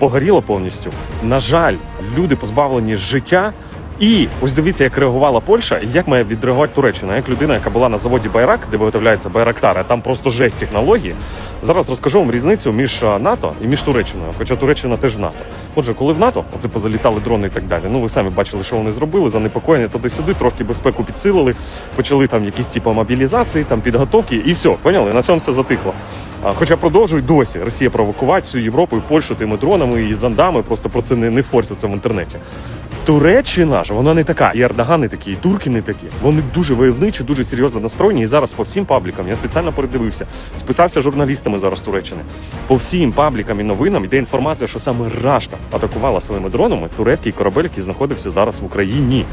погоріло повністю. На жаль, люди позбавлені життя. І ось дивіться, як реагувала Польща, і як має відреагувати Туреччина. Як людина, яка була на заводі Байрак, де виготовляється Байрактар, а там просто жесть технології. Зараз розкажу вам різницю між НАТО і між Туреччиною, хоча Туреччина теж НАТО. Отже, коли в НАТО оце позалітали дрони і так далі. Ну ви самі бачили, що вони зробили, занепокоєння туди-сюди, трошки безпеку підсилили, почали там якісь типу мобілізації, там підготовки, і все, поняли? На цьому все затихло. Хоча продовжують досі Росія провокувати всю Європу і Польщу тими дронами і зондами, просто про це не, не форсяться в інтернеті. Туреччина ж вона не така, і Ердоган не такі, і турки не такі. Вони дуже войовничі, дуже серйозно настроєні. І зараз по всім паблікам я спеціально передивився, списався з журналістами зараз Туреччини. По всім паблікам і новинам йде інформація, що саме Рашка атакувала своїми дронами турецький корабель, який знаходився зараз в Україні.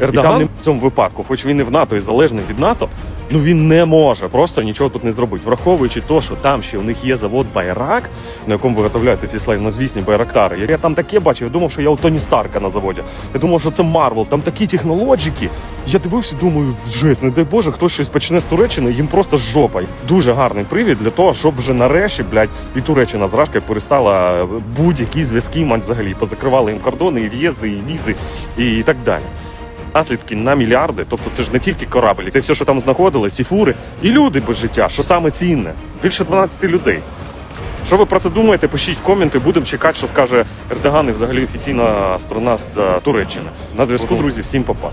Ердоган в цьому випадку, хоч він і в НАТО і залежний від НАТО, ну він не може просто нічого тут не зробити, враховуючи те, що там ще у них є завод Байрак, на якому виготовляють ці славнозвісні байрактари. Я там таке бачив, я думав, що я у Тоні Старка на заводі. Я думав, що це Марвел, там такі технологіки. Я дивився, думаю, жесть, не дай Боже, хтось щось почне з Туреччини, їм просто жопа. Дуже гарний привід для того, щоб вже нарешті, блядь, і Туреччина з Рашкою перестала будь-які зв'язки мать взагалі. Позакривали їм кордони, і в'їзди, і візи, і так далі наслідки на мільярди. Тобто це ж не тільки кораблі, це все, що там знаходилось, і фури, і люди без життя, що саме цінне. Більше 12 людей. Що ви про це думаєте? Пишіть в коменти, будемо чекати, що скаже Ердоган і взагалі офіційна сторона з е, Туреччини. На зв'язку, друзі, всім па-па.